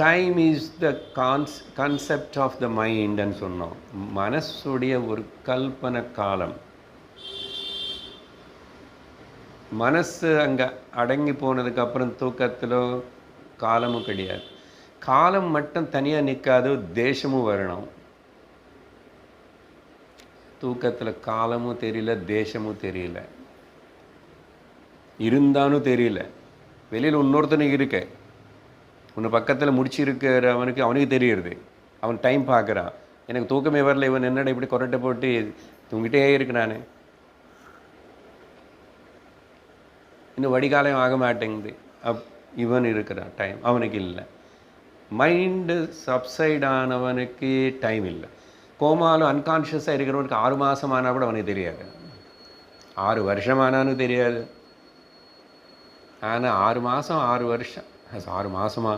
Time is the con concept of the மைண்டுன்னு சொன்னோம். மனசுடைய ஒரு கல்பனை காலம். மனசு அங்கே அடங்கி போனதுக்கப்புறம் தூக்கத்திலோ காலமும் கிடையாது. காலம் மட்டும் தனியாக நிற்காது தேசமும் வரணும். தூக்கத்தில் காலமும் தெரியல தேசமும் தெரியல. இருந்தாலும் தெரியல. வெளியில் இன்னொருத்தனுக்கு இருக்கேன் உன்னை பக்கத்தில் முடிச்சிருக்கிறவனுக்கு அவனுக்கு அவனுக்கு தெரியுது அவன் டைம் பார்க்குறான். எனக்கு தூக்கமே வரல இவன் என்னடா இப்படி கொரட்டை போட்டு தூங்கிட்டே இருக்கு நான். இன்னும் வடிகாலம் ஆக மாட்டேங்குது. அப் இவன் இருக்கிறான் டைம் அவனுக்கு இல்லை. மைண்டு சப்சைட் ஆனவனுக்கு டைம் இல்லை. கோமாலும் அன்கான்ஷியஸாக இருக்கிறவனுக்கு ஆறு மாதம் ஆனால் கூட அவனுக்கு தெரியாது. ஆறு வருஷம் ஆனாலும் தெரியாது. ஆனால் ஆறு மாதம் ஆறு வருஷம். ஆறு மாதமா